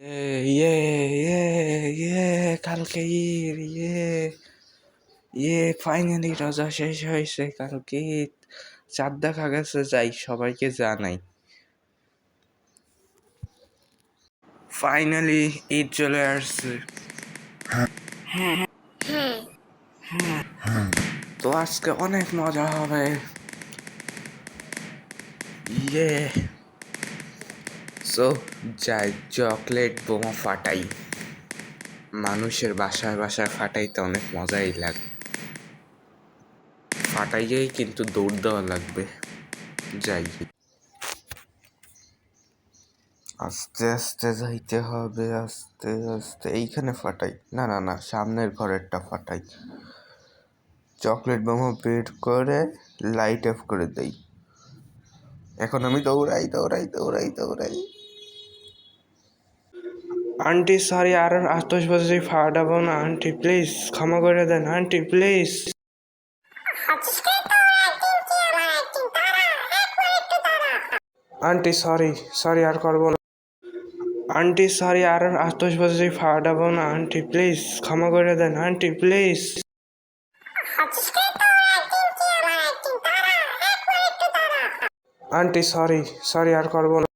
ইয়ে ইয়ে ইয়ে কালকে ঈদ ইয়ে ইয়ে ফাইনালি রোজা শেষ হয়েছে কালকে ঈদ। চাঁদ দেখা গেছে যাই সবাইকে জানাই। ফাইনালি ঈদ চলে আসছে। তো আজকে অনেক মজা হবে। ইয়ে সো যাই, চকলেট বোমা ফাটাই। মানুষের বাসায় বাসায় ফাটাইতে অনেক মজাই লাগে, ফাটাইয়েই কিন্তু দৌড় দেওয়া লাগবে। যাই। আস্তে আস্তে যাইতে হবে, আস্তে আস্তে। এইখানে ফাটাই। না না না, সামনের ঘরেরটা ফাটাই। চকলেট বোমা বের করে লাইট অফ করে দেই। এখন আমি দৌড়াই দৌড়াই দৌড়াই দৌড়াই। আন্টি সরি আর আতসবাজি ফাটাবো না আন্টি প্লিজ ক্ষমা করে দেন aunty please aunty sorry sorry আর করব না। আন্টি সরি আর আতসবাজি ফাটাবো না আন্টি প্লিজ ক্ষমা করে দেন aunty please aunty sorry sorry আর করব না।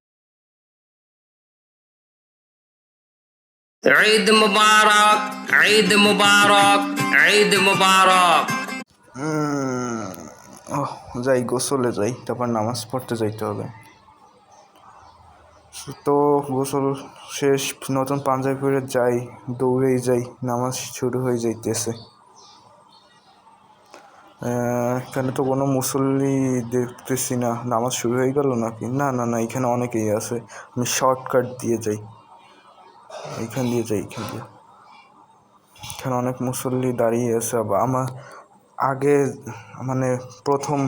মুবারক, ঈদ মুবারক ঈদ মুবারক। ওহ, যাই, গোসলে যাই, তারপর নামাজ পড়তে যাইতে হবে। তো গোসল শেষ, নতুন পাঞ্জাবি পরে যাই, দৌড়েই যাই, নামাজ শুরু হয়ে যাইতেছে। এখানে তো কোনো মুসল্লি দেখতেছি না, নামাজ শুরু হয়ে গেল নাকি? না না না, এখানে অনেকেই আছে। আমি শর্টকাট দিয়ে যাই। এইখান দিয়ে যাই, এইখান দিয়ে। এখানে অনেক মুসল্লি দাঁড়িয়ে আছে আমার আগে মানে প্রথম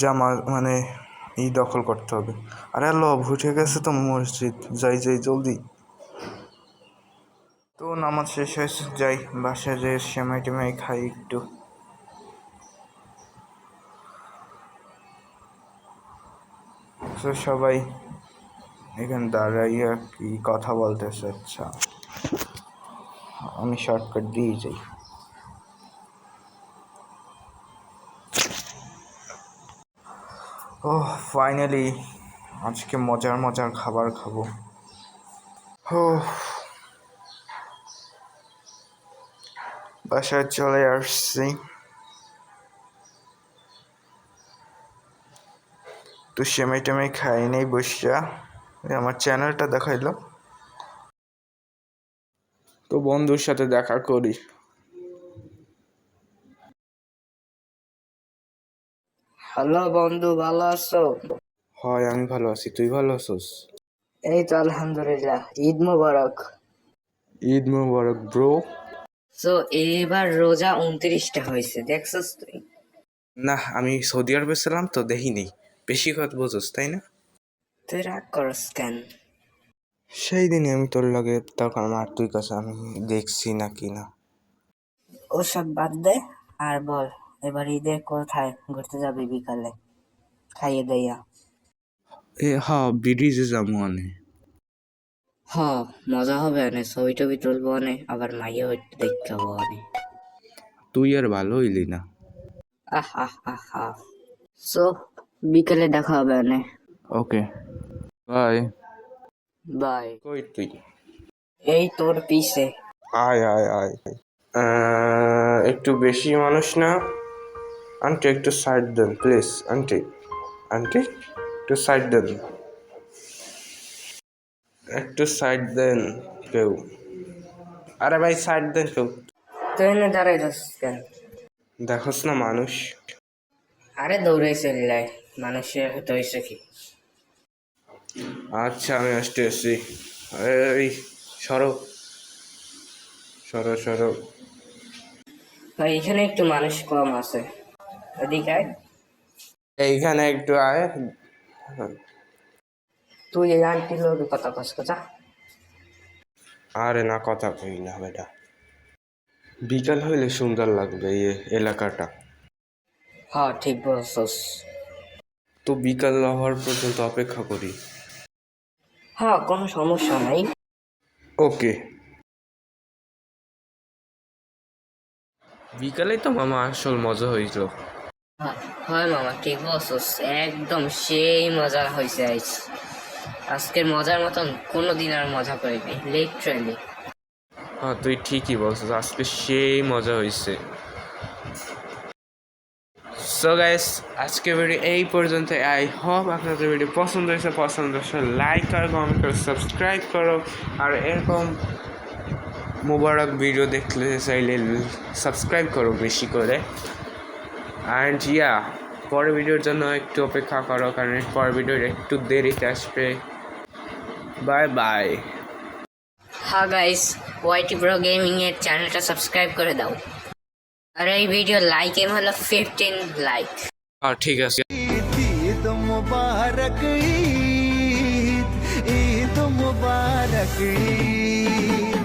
জামা মানে ই দখল করতে হবে। আরে লব উঠে গেছে তো মসজিদ। যাই যাই, জলদি। তো নামাজ শেষ হয়েছে, যাই, বাসায় যে সেমাই টেমাই খাই একটু। সবাই এখানে দাঁড়াইয়া কি কথা বলতেছে আচ্ছা আমি শর্টকাট দিয়ে যাই। ও ফাইনালি আজকে মজার মজার খাবার খাব। ও বাসায় চলে আসছি। তো সেমাই টেমাই খাই নেই বসিয়া। আমার চ্যানেলটা দেখাইলো তো বন্ধুর সাথে দেখা করি। হ্যালো বন্ধু ভালো আছো? হয় আমি ভালো আছি। তুই ভালো আছিস? এই তো আলহামদুলিল্লাহ। ঈদ মোবারক। ঈদ মুবারক ব্রো তো এবার রোজা উনত্রিশটা হয়েছে দেখছস তুই? না আমি সৌদি আরবে ছিলাম তো দেখিনি। বেশি কথা বোঝোস তাই না? তুই রাগ করস কেন সেই দিনই আমি তোর লাগে তখন আমার তুই কাছে আমি দেখছি না কি না। ওসব বাদ দে আর বল এবার ঈদে কোথায় ঘুরতে যাবি বিকালে? খাইয়ে দেয়া এ হ্যাঁ ব্রিজে যাব অনে। হ মজা হবে অনেক ছবি টবি তুলবো অনেক আবার মাইয়াও দেখতে দেখাবো অনেক তুই আর ভালো হইলি না। আহ আহ আহ আহ। সো বিকালে দেখা হবে অনেক ওকে বাই বাই কই তুই এই তোর পিছে। আয় আয় আয়। একটু বেশি মানুষ না? আন্টি একটু সাইড দেন প্লিজ আন্টি আন্টি একটু সাইড দেন। একটু সাইড দেন কেউ। আরে ভাই সাইড দেন কেউ। তুই এনে দাঁড়াই যাস কেন? দেখোস না মানুষ। আরে দৌড়ে চললে মানুষের হতে হয়েছে কি? আচ্ছা আমি আসতে আসছি এই সরো। সরো সরো। ভাই এখানে একটু মানুষ কম আছে। এদিকে আয়। এইখানে একটু আয়। তুই এই আন্টি লোক কথা কস কথা। আরে না কথা কই না বেটা। বিকাল হইলে সুন্দর লাগবে এই এলাকাটা। হ্যাঁ ঠিক বলছস। তো বিকাল হওয়ার পর্যন্ত অপেক্ষা করি। হ্যাঁ কোনো সমস্যা নাই। ওকে। বিকালে তো মামা আসল মজা হয়েছিল হয় মামা ঠিক বলছিস একদম সেই মজা হয়েছে আজ আজকের মজার মতন কোনো দিন আর মজা করিনি লিটারালি হ্যাঁ তুই ঠিকই বলছিস আজকে সেই মজা হয়েছে সো গাইস আজকে ভিডিও এই পর্যন্ত আই হোপ আপনাদের ভিডিও পছন্দ হয়েছে পছন্দ হয়েছে লাইক করো কমেন্ট করো সাবস্ক্রাইব করো। আর এরকম মোবারক ভিডিও দেখলে চাইলে সাবস্ক্রাইব করো বেশি করে। অ্যান্ড ইয়া পরের ভিডিওর জন্য একটু অপেক্ষা করো, কারণ পরের ভিডিওর একটু দেরিতে আসবে। বাই বাই হা গাইস ওয়াইটি প্রো গেমিং এর চ্যানেলটা সাবস্ক্রাইব করে দাও। আর এই ভিডিও লাইক এম হলো ফিফটিন লাইক আর ঠিক আছে। ঈদ মুবারক ঈদ ঈদ মুবারক ঈদ।